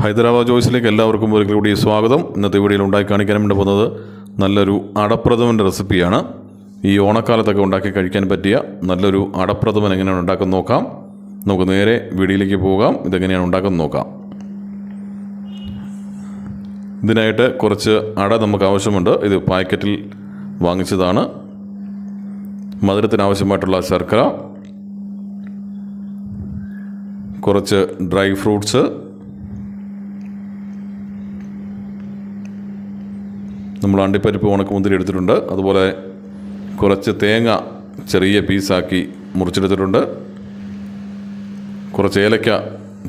ഹൈദരാബാദ് ജോയ്സിലേക്ക് എല്ലാവർക്കും ഒരിക്കൽ കൂടി സ്വാഗതം. ഇന്നത്തെ വീഡിയോയിൽ ഉണ്ടാക്കി കാണിക്കാൻ വേണ്ടി പോകുന്നത് നല്ലൊരു അടപ്രഥമന്റെ റെസിപ്പിയാണ്. ഈ ഓണക്കാലത്തൊക്കെ ഉണ്ടാക്കി കഴിക്കാൻ പറ്റിയ നല്ലൊരു അടപ്രഥമൻ എങ്ങനെയാണ് ഉണ്ടാക്കുന്നത് നോക്കാം. നമുക്ക് നേരെ വീഡിയോയിലേക്ക് പോകാം. ഇതെങ്ങനെയാണ് ഉണ്ടാക്കുന്നത് നോക്കാം. ഇതിനായിട്ട് കുറച്ച് അട നമുക്ക് ആവശ്യമുണ്ട്. ഇത് പാക്കറ്റിൽ വാങ്ങിച്ചതാണ്. മധുരത്തിന് ആവശ്യമായിട്ടുള്ള ശർക്കര. കുറച്ച് ഡ്രൈ ഫ്രൂട്ട്സ്. നമ്മൾ അണ്ടിപ്പരിപ്പ് ഉണക്കമുന്തിരി എടുത്തിട്ടുണ്ട്. അതുപോലെ കുറച്ച് തേങ്ങ ചെറിയ പീസാക്കി മുറിച്ചെടുത്തിട്ടുണ്ട്. കുറച്ച് ഏലക്ക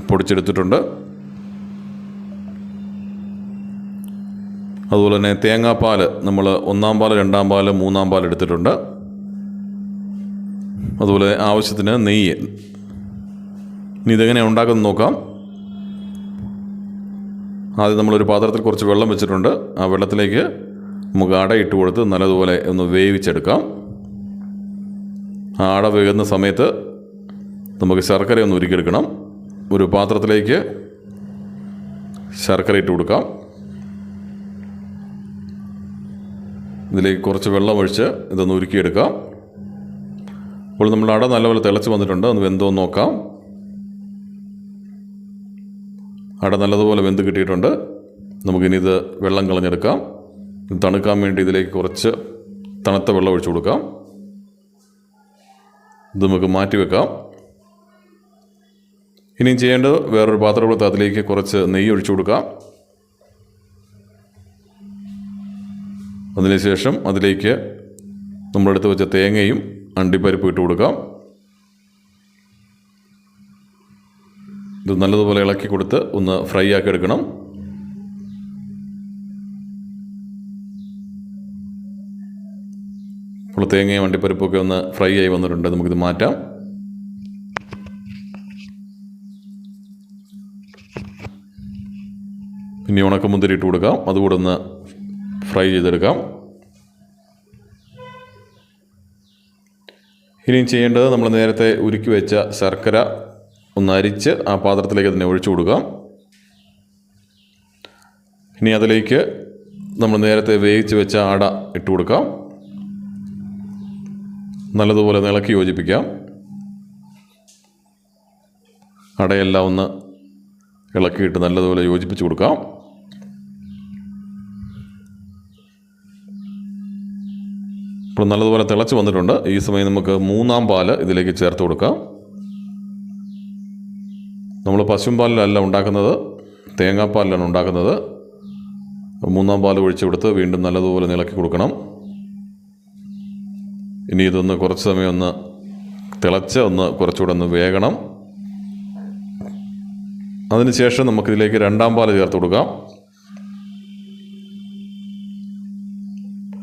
പൊടിച്ചെടുത്തിട്ടുണ്ട്. അതുപോലെ തന്നെ തേങ്ങാപ്പാൽ നമ്മൾ ഒന്നാം പാൽ രണ്ടാം പാൽ മൂന്നാം പാൽ എടുത്തിട്ടുണ്ട്. അതുപോലെ ആവശ്യത്തിന് നെയ്യ്. ഇനി ഇതെങ്ങനെ ഉണ്ടാക്കുന്നത് നോക്കാം. ആദ്യം നമ്മളൊരു പാത്രത്തിൽ കുറച്ച് വെള്ളം വെച്ചിട്ടുണ്ട്. ആ വെള്ളത്തിലേക്ക് നമുക്ക് അട ഇട്ട് കൊടുത്ത് നല്ലതുപോലെ ഒന്ന് വേവിച്ചെടുക്കാം. ആ അട വേകുന്ന സമയത്ത് നമുക്ക് ശർക്കര ഒന്ന് ഉരുക്കിയെടുക്കണം. ഒരു പാത്രത്തിലേക്ക് ശർക്കര ഇട്ട് കൊടുക്കാം. ഇതിലേക്ക് കുറച്ച് വെള്ളം ഒഴിച്ച് ഇതൊന്ന് ഉരുക്കിയെടുക്കാം. അപ്പോൾ നമ്മൾ അട നല്ലപോലെ തിളച്ച് വന്നിട്ടുണ്ട്. ഒന്ന് വെന്തോ നോക്കാം. അട നല്ലതുപോലെ വെന്ത് കിട്ടിയിട്ടുണ്ട്. നമുക്കിനി ഇത് വെള്ളം കളഞ്ഞെടുക്കാം. തണുക്കാൻ വേണ്ടി ഇതിലേക്ക് കുറച്ച് തണുത്ത വെള്ളം ഒഴിച്ചു കൊടുക്കാം. ഇത് നമുക്ക് മാറ്റി വെക്കാം. ഇനിയും ചെയ്യേണ്ടത് വേറൊരു പാത്രം കൊടുത്ത് അതിലേക്ക് കുറച്ച് നെയ്യ് ഒഴിച്ചു കൊടുക്കാം. അതിനുശേഷം അതിലേക്ക് നമ്മളെടുത്ത് വെച്ച തേങ്ങയും അണ്ടിപ്പരിപ്പ് ഇട്ട് കൊടുക്കാം. ഇത് നല്ലതുപോലെ ഇളക്കി കൊടുത്ത് ഒന്ന് ഫ്രൈ ആക്കി എടുക്കണം. ഇപ്പോൾ തേങ്ങയും വണ്ടിപ്പരിപ്പൊക്കെ ഒന്ന് ഫ്രൈ ആയി വന്നിട്ടുണ്ട്. നമുക്കിത് മാറ്റാം. ഇനി ഉണക്കമുന്തിരി ഇട്ട് കൊടുക്കാം. അതുകൂടെ ഒന്ന് ഫ്രൈ ചെയ്തെടുക്കാം. ഇനിയും ചെയ്യേണ്ടത് നമ്മൾ നേരത്തെ ഉരുക്കി വെച്ച ശർക്കര ഒന്ന് അരിച്ച് ആ പാത്രത്തിലേക്ക് അതിനെ ഒഴിച്ചു കൊടുക്കാം. ഇനി അതിലേക്ക് നമ്മൾ നേരത്തെ വേവിച്ച് വെച്ച അട ഇട്ട് കൊടുക്കാം. നല്ലതുപോലെ ഇളക്കി യോജിപ്പിക്കാം. അടയെല്ലാം ഒന്ന് ഇളക്കിയിട്ട് നല്ലതുപോലെ യോജിപ്പിച്ച് കൊടുക്കാം. ഇപ്പോൾ നല്ലതുപോലെ തിളച്ച് വന്നിട്ടുണ്ട്. ഈ സമയം നമുക്ക് മൂന്നാം പാൽ ഇതിലേക്ക് ചേർത്ത് കൊടുക്കാം. നമ്മൾ പശുമ്പാലിലല്ല ഉണ്ടാക്കുന്നത് തേങ്ങാപ്പാലിലാണ് ഉണ്ടാക്കുന്നത്. മൂന്നാം പാൽ ഒഴിച്ചു കൊടുത്ത് വീണ്ടും നല്ലതുപോലെ ഇളക്കി കൊടുക്കണം. ഇനി ഇതൊന്ന് കുറച്ച് സമയം ഒന്ന് തിളച്ച് ഒന്ന് കുറച്ചുകൂടെ ഒന്ന് വേകണം. അതിനുശേഷം നമുക്കിതിലേക്ക് രണ്ടാം പാൽ ചേർത്ത് കൊടുക്കാം.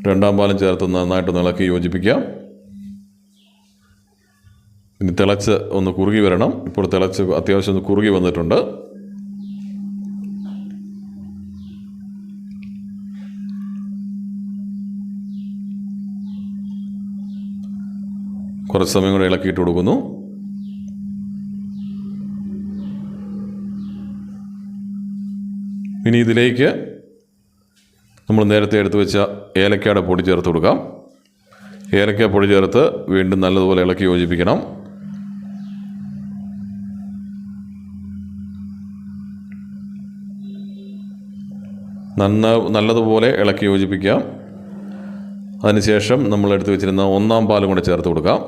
രണ്ടാം പാലും ചേർത്ത് നന്നായിട്ട് ഇളക്കി യോജിപ്പിക്കാം. ഇനി തിളച്ച് ഒന്ന് കുറുകി വരണം. ഇപ്പോൾ തിളച്ച് അത്യാവശ്യം ഒന്ന് കുറുകി വന്നിട്ടുണ്ട്. കുറച്ച് സമയം കൂടെ ഇളക്കിയിട്ട് കൊടുക്കുന്നു. ഇനി ഇതിലേക്ക് നമ്മൾ നേരത്തെ എടുത്തു വെച്ച ഏലക്കയുടെ പൊടി ചേർത്ത് കൊടുക്കാം. ഏലക്ക പൊടി ചേർത്ത് വീണ്ടും നല്ലതുപോലെ ഇളക്കി യോജിപ്പിക്കണം. നന്ന നല്ലതുപോലെ ഇളക്കി യോജിപ്പിക്കാം. അതിനുശേഷം നമ്മൾ എടുത്തു വെച്ചിരുന്ന ഒന്നാം പാലും കൂടെ ചേർത്ത് കൊടുക്കാം.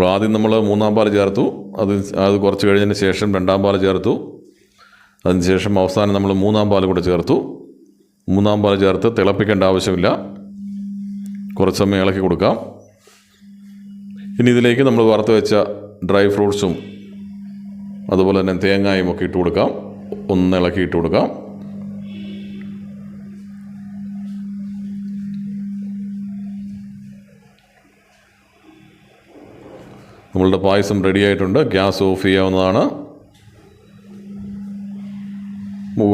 അപ്പോൾ ആദ്യം നമ്മൾ മൂന്നാം പാൽ ചേർത്തു. അത് അത് കുറച്ച് കഴിഞ്ഞതിന് ശേഷം രണ്ടാം പാൽ ചേർത്തു. അതിനുശേഷം അവസാനം നമ്മൾ മൂന്നാം പാൽ കൂടെ ചേർത്തു. മൂന്നാം പാൽ ചേർത്ത് തിളപ്പിക്കേണ്ട ആവശ്യമില്ല. കുറച്ച് സമയം ഇളക്കി കൊടുക്കാം. ഇനി ഇതിലേക്ക് നമ്മൾ വറുത്ത് വെച്ച ഡ്രൈ ഫ്രൂട്ട്സും അതുപോലെ തന്നെ തേങ്ങായും ഒക്കെ ഇട്ട് കൊടുക്കാം. ഒന്ന് ഇളക്കി ഇട്ട് കൊടുക്കാം. നമ്മളുടെ പായസം റെഡി ആയിട്ടുണ്ട്. ഗ്യാസ് ഓഫ് ചെയ്യാവുന്നതാണ്.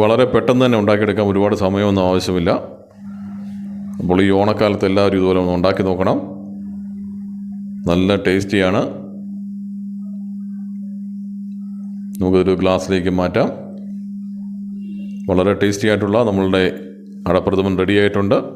വളരെ പെട്ടെന്ന് തന്നെ ഉണ്ടാക്കിയെടുക്കാൻ ഒരുപാട് സമയമൊന്നും ആവശ്യമില്ല. അപ്പോൾ ഈ ഓണക്കാലത്ത് എല്ലാവരും ഇതുപോലെ ഒന്ന് ഉണ്ടാക്കി നോക്കണം. നല്ല ടേസ്റ്റിയാണ്. നമുക്കൊരു ഗ്ലാസ്സിലേക്ക് മാറ്റാം. വളരെ ടേസ്റ്റി ആയിട്ടുള്ള നമ്മളുടെ അടപ്രഥമൻ റെഡി ആയിട്ടുണ്ട്.